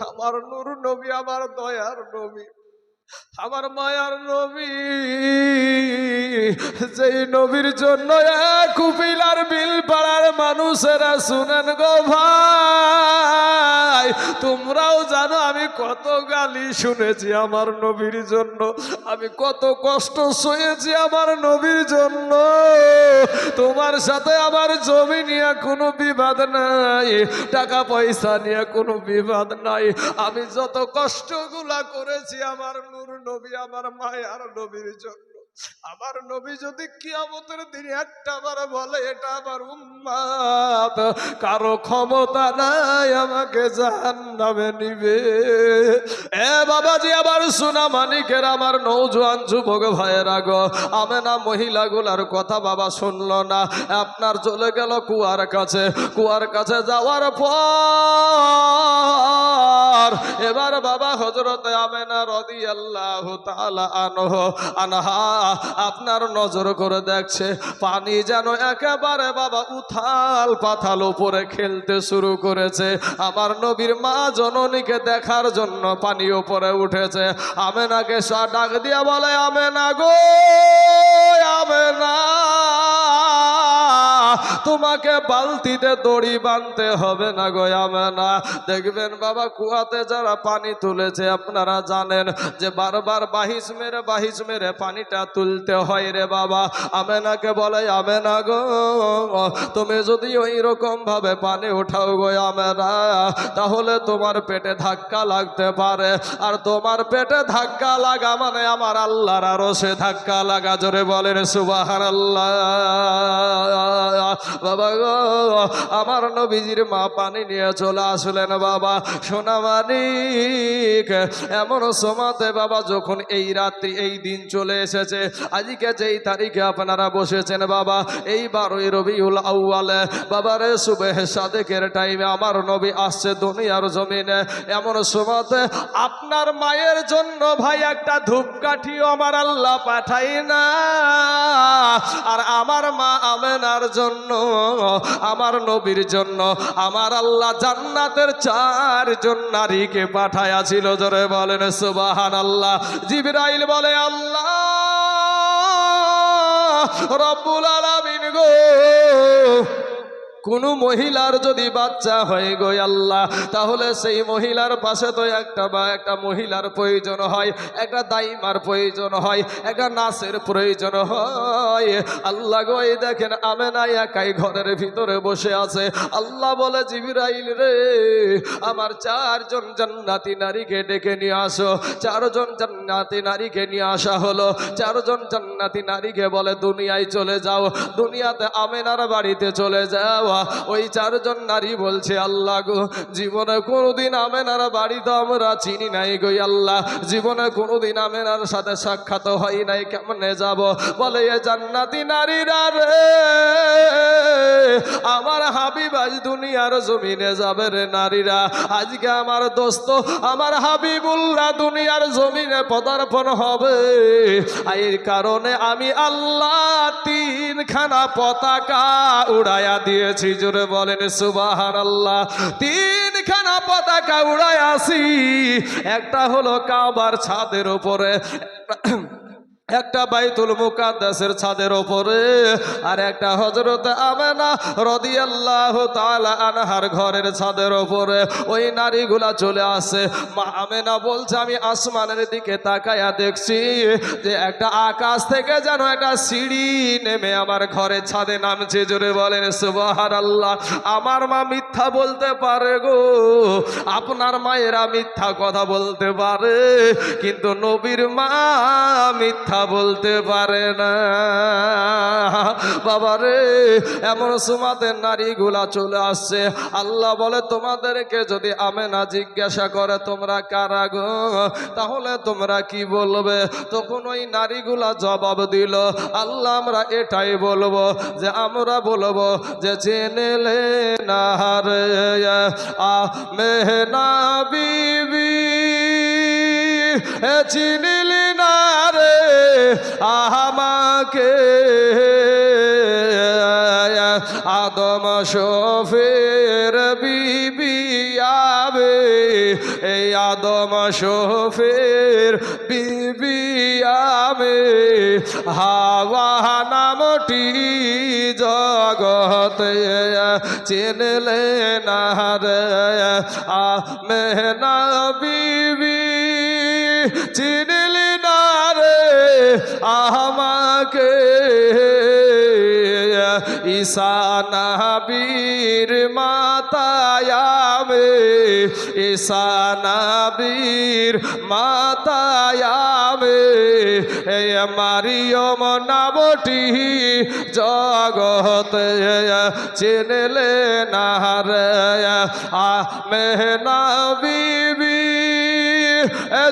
আমার নূর নবী আমার দয়ার নবী। আমার মায়ার নবী, যেই নবীর জন্য এক কুপিলার বিল পাড়ার মানুষেরা শুনেন গো ভাই, তোমরাও জানো আমি কত গালি শুনেছি আমার নবীর জন্য, আমি কত কষ্ট সয়েছি আমার নবীর জন্য। তোমার সাথে আমার জমি নিয়ে কোনো বিবাদ নাই, টাকা পয়সা নিয়ে কোনো বিবাদ নাই, আমি যত কষ্টগুলা করেছি আমার নূর নবী আমার মায়ার নবীর জন্য। আমার নবী যদি কিয়ামতের দিন একটা বার বলে, এটা আমার উম্মাত কারও ক্ষমতা নাই, আমাকে জাহান্নামে নিবে। এ বাবাজি আবার সোনা মানিকের, আমার নৌজোয়ান যুবক ভাইয়েরা গো আমি না মহিলাগুলার কথা বাবা শুনলো না। আপনার চলে গেল কুয়ার কাছে। কুয়ার কাছে যাওয়ার পর এবার বাবা হজরত আমেনা রদি আল্লাহ আনহ, আনহা, আপনার নজর করে দেখছে, পানি যেন একেবারে বাবা উথাল পাথাল উপরে খেলতে শুরু করেছে। আমার নবীর মা জননীকে দেখার জন্য পানি উপরে উঠেছে। আমেনাকে সা ডাক দিয়া বলে, আমেনা গো, আমেনা তোমাকে বালতিতে দড়ি বাঁধতে হবে না গো আমেনা দেখবেন বাবা, কুয়াতে যারা পানি তুলেছে, আপনারা জানেন যে বারবার বাহিস মেরে বাহিস মেরে পানিটা তুলতে হয় রে বাবা। আমেনাকে বলে, আমেনা গো, তুমি যদি ওই ভাবে পানি উঠাও গো, আমেনা, তাহলে তোমার পেটে ধাক্কা লাগতে পারে। আর তোমার পেটে ধাক্কা লাগা মানে আমার আল্লাহর আরও সে ধাক্কা লাগা। জোরে বলেন সুবাহান আল্লাহ বাবা গো, আমার নবীজির মা পানি নিয়ে চলে আসলেন বাবা। সোনা মানিক, এমন সমাতে বাবা যখন এই রাত্রি, এই দিন চলে এসেছে, আজকে যেই তারিখে আপনারা বসেছেন বাবা, এই বারোই রবিউল আউয়ালে। বাবারে সুবেহ সাদেকের টাইমে আমার নবী আসছে দুনিয়ার জমিনে। এমন সমাতে আপনার মায়ের জন্য ভাই একটা ধূপকাঠিও আমার আল্লাহ পাঠাই না। আর আমার মা আমেনার জন্য আমার নবীর জন্য, আমার আল্লাহ জান্নাতের চারজন নারীকে পাঠাইয়াছিল জোরে বলেন সুবাহান আল্লাহ জিবরাইল বলে, আল্লাহ, রব্বুল আলামিন গো। কোন মহিলার যদি বাচ্চা হয়ে গো আল্লাহ, তাহলে সেই মহিলার পাশে তো একটা বা একটা মহিলার প্রয়োজন হয়, একটা দাইমার প্রয়োজন হয়, একটা নাচের প্রয়োজন হয়। আল্লাহ গো দেখেন আমেনা একাই ঘরের ভিতরে বসে আছে। আল্লাহ বলে, জিবিরাইল রে, আমার চারজন জান্নাতি নারীকে ডেকে নিয়ে আসো। চারজন জান্নাতি নারীকে নিয়ে আসা হলো। চারজন জান্নাতি নারীকে বলে, দুনিয়ায় চলে যাও। দুনিয়াতে আমেনার বাড়িতে চলে যাও। ওই চারজন নারী বলছে, আল্লাহ গো, জীবনে কোনোদিন আমেনার বাড়ি তো আমরা চিনি নাই গো আল্লাহ। জীবনে কোনোদিন আমেনার সাথে সাক্ষাৎ হয় নাই, কেমনে যাব? বলে, এ জান্নাতি নারীরা রে, আমার হাবিব আজ দুনিয়ার জমিনে যাবে রে নারীরা। আজকে আমার দোস্ত, আমার হাবিবুল্লাহ দুনিয়ার জমিনে পদার্পণ হবে। এর কারণে আমি আল্লাহ তিনখানা পতাকা উড়াইয়া দিয়েছি। জোরে বলেন সুবাহার আল্লাহ তিনখানা পতাকা উড়ায় আসি। একটা হলো কাবার ছাদের উপরে একটা বাইতুল মুকাদ্দাসের ছাদের ওপরে আর একটা হজরত আমেনা রদিয়াল্লাহ তাআলা আনহার ঘরের ছাদের ওপরে ওই নারীগুলা চলে আসে। মা আমেনা বলছে, আমি আসমানের দিকে তাকায়া দেখছি যে একটা আকাশ থেকে যেন একটা সিঁড়ি নেমে আমার ঘরের ছাদে নামছে। জোরে বলেন সুবহান আল্লাহ আমার মা মিথ্যা বলতে পারে গো। আপনার মায়েরা মিথ্যা কথা বলতে পারে, কিন্তু নবীর মা মিথ্যা বলতে পারে না। বাবারে এমন সুমাতের নারীগুলা চলে আসছে। আল্লাহ বলে, তোমাদেরকে যদি আমেনা জিজ্ঞাসা করে, তোমরা কারা গো? তাহলে তোমরা কি বলবে? তখন ওই নারীগুলা জবাব দিল, আল্লাহ, আমরা এটাই বলব যে, আমরা বলব যে জেনেলে না রে আ মেহনা বিবি চিনিলি না রে আমাকে। আদম শফের বিবি আবে, এই আদম শফের বিবি আমি হাওয়া নামটি জগতে চিনলে না রে। আমেনা বিবি চিনলি না রে আমাকে। ঈশানাবীর মাতায়ামে ঈশানাবীর মাতায়ামে এ মারিয়ম নামটি জগতে চিনলে না রে। আমেনা বিবি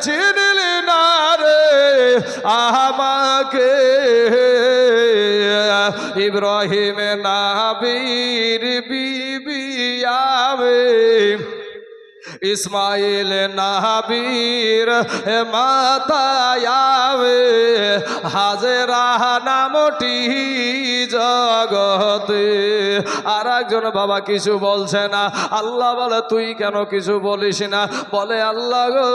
চিনলি না রে। আমাকে ইব্রাহিম নাবির বিবি ইসমাইল নাবির মাতায়াবে হাজেরা নামটি জগতে। আর একজন বাবা কিছু বলছে না। আল্লাহ বলে, তুই কেন কিছু বলিস না? বলে, আল্লাহ গো,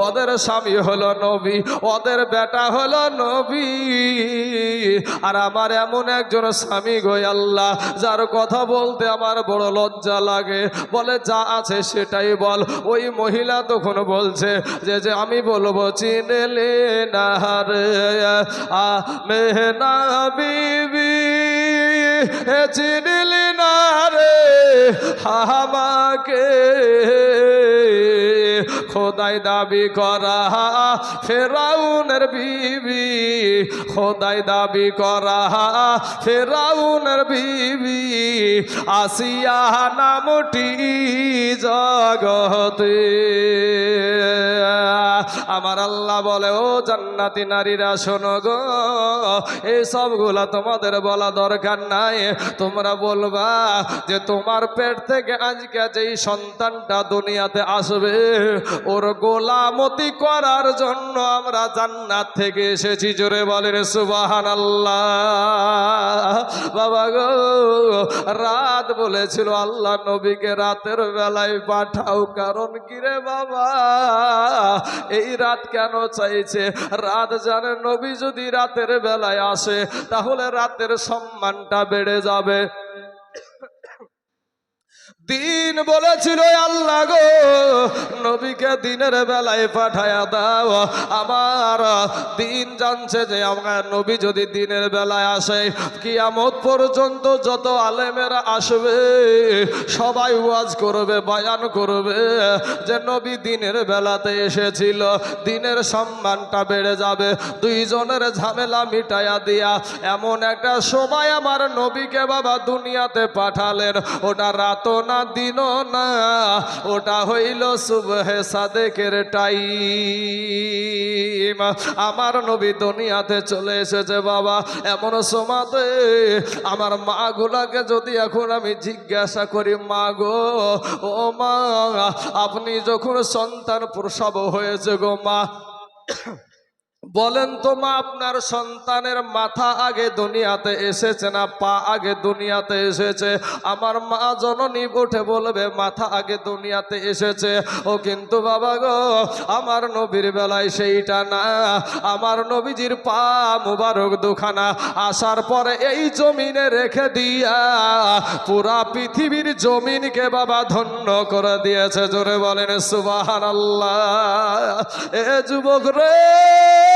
ওদের স্বামী হলো নবী, ওদের বেটা হলো নবী। আর আমার এমন একজন স্বামী গো আল্লাহ, যার কথা বলতে আমার বড় লজ্জা লাগে। বলে, যা আছে সেটাই বল, ওই মহিলা তখন বলছে, যে যে, আমি বলব, চিনেলে না রে বিবি, এ, চিনলি না রে আমাকে খোদাই দাবি করা, ফেরাউনের বিবি। খোদাই দাবি করা, ফেরাউনের বিবি। আসিয়া নামটি জগতে। আমার আল্লাহ বলে, ও জান্নাতি নারীরা, শোনো গো, এই সবগুলা তোমাদের বলা দরকার নাই। তোমরা বলবা যে তোমার পেট থেকে আজকে যেই সন্তানটা দুনিয়াতে আসবে ওর গোলামতি করার জন্য আমরা জান্নাত থেকে এসেছি, জোরে বলেন সুবাহান আল্লাহ বাবা গো, রাত বলেছিল, আল্লাহ নবীকে রাতের বেলায় পাঠাও, কারণ কিরে বাবা? এই রাত কেন চাইছে? রাত জানে নবী যদি রাতের বেলায় আসে, তাহলে রাতের সম্মানটা বেড়ে যাবে। দিন বলেছিল আল্লাহ গো, নবীকে দিনের বেলায় পাঠায়া দাও। আমার দিন জানছে যে আমার নবী যদি দিনের বেলায় আসে, কিয়ামত পর্যন্ত যত আলেমেরা আসবে, সবাই ওয়াজ করবে, বয়ান করবে যে নবী দিনের বেলাতে এসেছিল। দিনের সম্মানটা বেড়ে যাবে। দুইজনের ঝামেলা মিটাইয়া দিয়া এমন একটা সময় আমার নবীকে বাবা দুনিয়াতে পাঠালেন। ওটা রাত না দিন না, ওটা হইল সুবহে সাদেকের টাইম। আমার নবী দুনিয়াতে চলে এসেছে বাবা, এমন সমাতে আমার মা গুলাকে যদি এখন আমি জিজ্ঞাসা করি মা গো ও মা, আপনি যখন সন্তান প্রসব হয়েছে গো মা বলেন তো মা, আপনার সন্তানের মাথা আগে দুনিয়াতে এসেছে না, পা আগে দুনিয়াতে এসেছে? আমার মা জননী উঠে বলবে, মাথা আগে দুনিয়াতে এসেছে। ও কিন্তু বাবা গো, আমার নবীর বেলায় সেইটা না। আমার নবীজির পা মুবারক দুখানা। আসার পরে এই জমিনে রেখে দিয়া পুরা পৃথিবীর জমিনকে বাবা ধন্য করে দিয়েছে। জোরে বলেন সুবাহান আল্লাহ এ যুবক রে!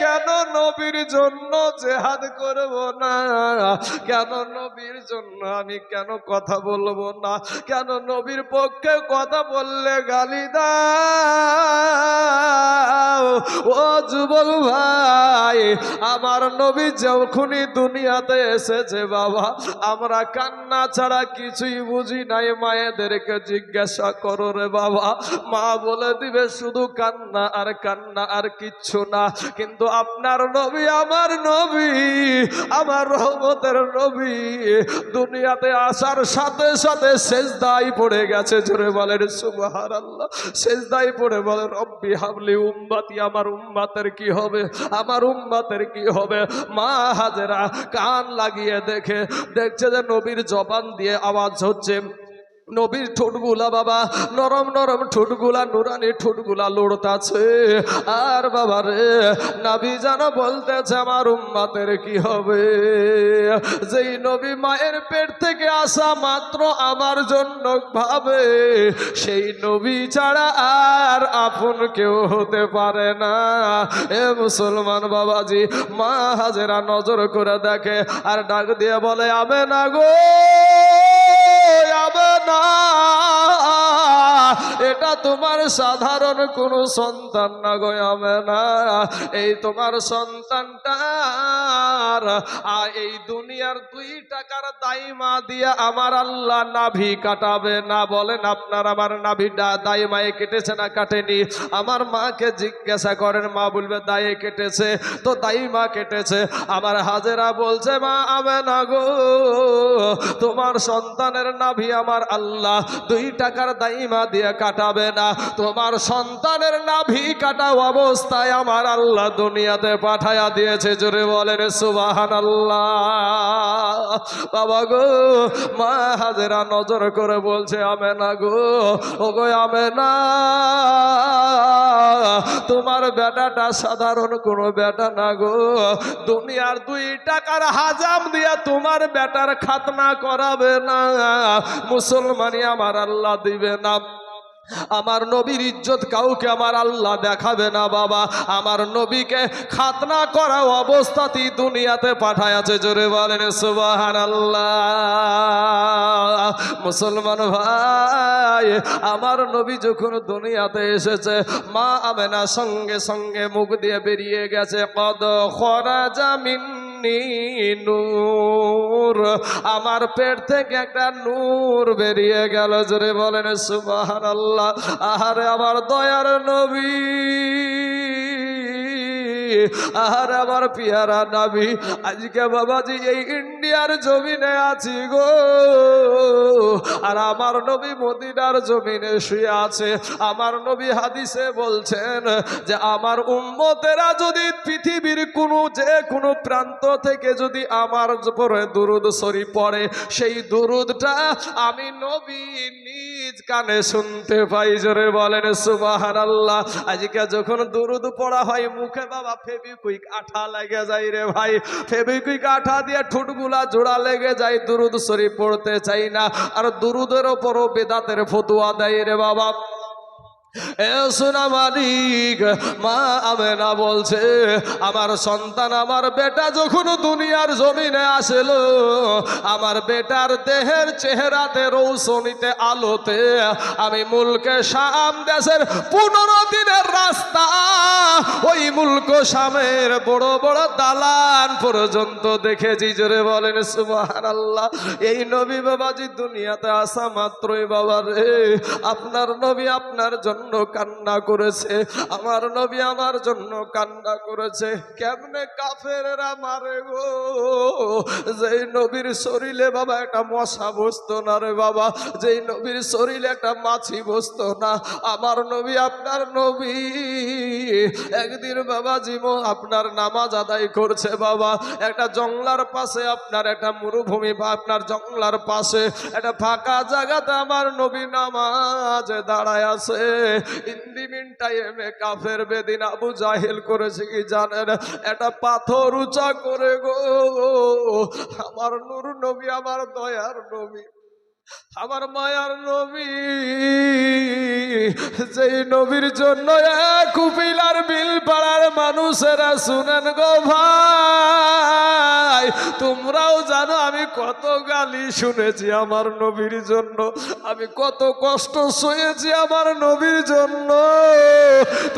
কেন নবীর জন্য জেহাদ করব না? কেন নবীর জন্য আমি কেন কথা বলব না? কেন নবীর পক্ষে কথা বললে গালি দাও? ও যুবক ভাই, আমার নবী যখনই দুনিয়াতে এসেছে বাবা, আমরা কান্না ছাড়া কিছুই বুঝি নাই, মায়েদেরকে জিজ্ঞাসা করো রে বাবা। মা বলে দিবে, শুধু কান্না আর কান্না আর কিচ্ছু না, কিন্তু আপনার নবী, আমার নবী, আমার রহমতের নবী। দুনিয়াতে আসার সাথে সাথে শেষদাই পড়ে গেছে, জোরে বলেন সুবহান আল্লাহ শেষদাই পড়ে বলে, রব্বি হাবলি উম্মাতি, আমার উম্মাতের কি হবে? আমার উম্মাতের কি হবে? মা হাজেরা কান লাগিয়ে দেখে, দেখছে যে নবীর জবান দিয়ে আওয়াজ হচ্ছে। নবীর ঠোঁটগুলা বাবা, নরম নরম ঠোঁটগুলা, নুরানি ঠোঁটগুলা লড়তাছে। আর বাবা রে, নাবি যেন বলতেছে, আমার উম্মাতের কি হবে? যেই নবী মায়ের পেট থেকে আসা মাত্র আমার জন্য ভাবে, সেই নবী ছাড়া আর আপন কেউ হতে পারে না। এ মুসলমান বাবাজি, মা হাজেরা নজর করে দেখে আর ডাক দিয়ে বলে, আবে না গো! না এটা তোমার সাধারণ কোন সন্তান না গো না এই তোমার সন্তানটা এই দুনিয়ার দুই টাকার দাইমা দিয়ে আমার আল্লাহ নাভি কাটাবে না। বলেন, আপনার আমার নাভিটা দাইমায়ে কেটেছে না কাটেনি? আমার মাকে জিজ্ঞাসা করেন, মা বলবে দায়ে কেটেছে। তো দাইমা কেটেছে। আমার হাজেরা বলছে, মা আবে না গো, তোমার সন্তানের নাভি আমার আল্লাহ দুই টাকার দাইমা দিয়ে কাটাবে না। তোমার সন্তানের নাভি কাটা অবস্থায় আমার আল্লাহ দুনিয়াতে পাঠায়া দিয়েছে। জোরে বলেন সুবাহান আল্লাহ বাবা গো, মা হাজেরা নজর করে বলছে আমে না গো ও গো আমে না তোমার বেটাটা সাধারণ কোনো বেটা না গো। দুনিয়ার দুই টাকার হাজাম দিয়া তোমার বেটার খাতনা করাবে না। মুসলমানি আমার আল্লাহ দিবে না। আমার নবীর ইজ্জত কাউকে আমার আল্লাহ দেখাবে না, বাবা। আমার নবীকে খাতনা করা অবস্থাতেই দুনিয়াতে পাঠায়াছে, জোরে বলেন সুবাহান আল্লাহ মুসলমান ভাই, আমার নবী যখন দুনিয়াতে এসেছে, মা আমেনা সঙ্গে সঙ্গে মুখ দিয়ে বেরিয়ে গেছে, কদ খরা জামিন নূর। আমার পেট থেকে একটা নূর বেরিয়ে গেল, জোরে বলেন সুবাহ আল্লাহ আহারে, আমার দয়ার নবী। আহারে আমার পিয়ারা নাবি, আজকে বাবাজি এই ইন্ডিয়ার জমিনে আছি গো। আর আমার নবী মদিনার জমিনে শুয়ে আছে। আমার নবী হাদিসে বলছেন যে, আমার উম্মতেরা যদি পৃথিবীর কোনো যে কোনো প্রান্ত থেকে যদি আমার উপরে দুরুদ সরি পড়ে, সেই দুরুদটা আমি নবী নিজ কানে শুনতে পাই। জোরে বলেন সুবাহান আল্লাহ আজকে যখন দুরুদ পড়া হয়, মুখে বাবা ফেবিকুইক আঠা লেগে যায় রে ভাই। ফেবিকুইক আঠা দিয়ে ঠোঁটগুলা জোড়া লেগে যায়, দুরুদ শরীফ পড়তে চাই না। আর দুরুদের ওপরও বেদাতের ফতুয়া দেয় রে বাবা। মালিক, মা আমেনা বলছে, আমার সন্তান, আমার বেটা যখন দুনিয়ার জমিনে আমার বেটার দেহের চেহারাতে আলোতে আমি মুলকে শাম দেশের পনেরো দিনের রাস্তা, ওই মুলক শামের বড় বড় দালান পর্যন্ত দেখেছি। জোরে বলেন আল্লাহ এই নবী বাবাজি দুনিয়াতে আসা মাত্রই বাবা রে। আপনার নবী আপনার জন্য কান্না করেছে। আমার নবী আমার জন্য কান্না করেছে। কেমনে কাফেরা মারে গো? যেই নবীর শরীরে বাবা একটা মশা বসতো না রে বাবা। যেই নবীর শরীরে একটা মাছি বসতো না। আমার নবী, আপনার নবী। একদিন বাবা জীবন আপনার নামাজ আদায় করছে বাবা। একটা জংলার পাশে আপনার একটা মরুভূমি বা আপনার জংলার পাশে একটা ফাঁকা জায়গাতে আমার নবী নামাজ দাঁড়ায় আছে। ইন্দিমিন টাইমে কাফের বেদিন আবু জাহিল করেছে কি জানেন? এটা পাথর উঁচা করে গো। আমার নুরু নবী, আমার দয়ার নবী। আমার মায়ার নবী, যেই নবীর জন্য এক উপিলার বিল পাড়ার মানুষেরা শুনেন গো ভাই, তোমরাও জানো আমি কত গালি শুনেছি আমার নবীর জন্য, আমি কত কষ্ট সয়েছি আমার নবীর জন্য।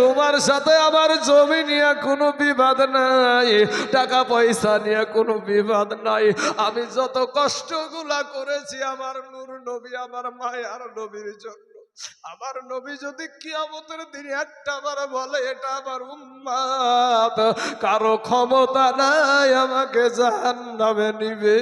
তোমার সাথে আমার জমি নিয়ে কোনো বিবাদ নাই, টাকা পয়সা নিয়ে কোনো বিবাদ নাই, আমি যত কষ্টগুলা করেছি আমার নূর নবী আমার মায়ার নবীর জন্য। আমার নবী যদি কিয়ামতের দিন একটা বার বলে, এটা আমার উম্মাদ, কারও ক্ষমতা নাই, আমাকে জাহান্নামে নিবে।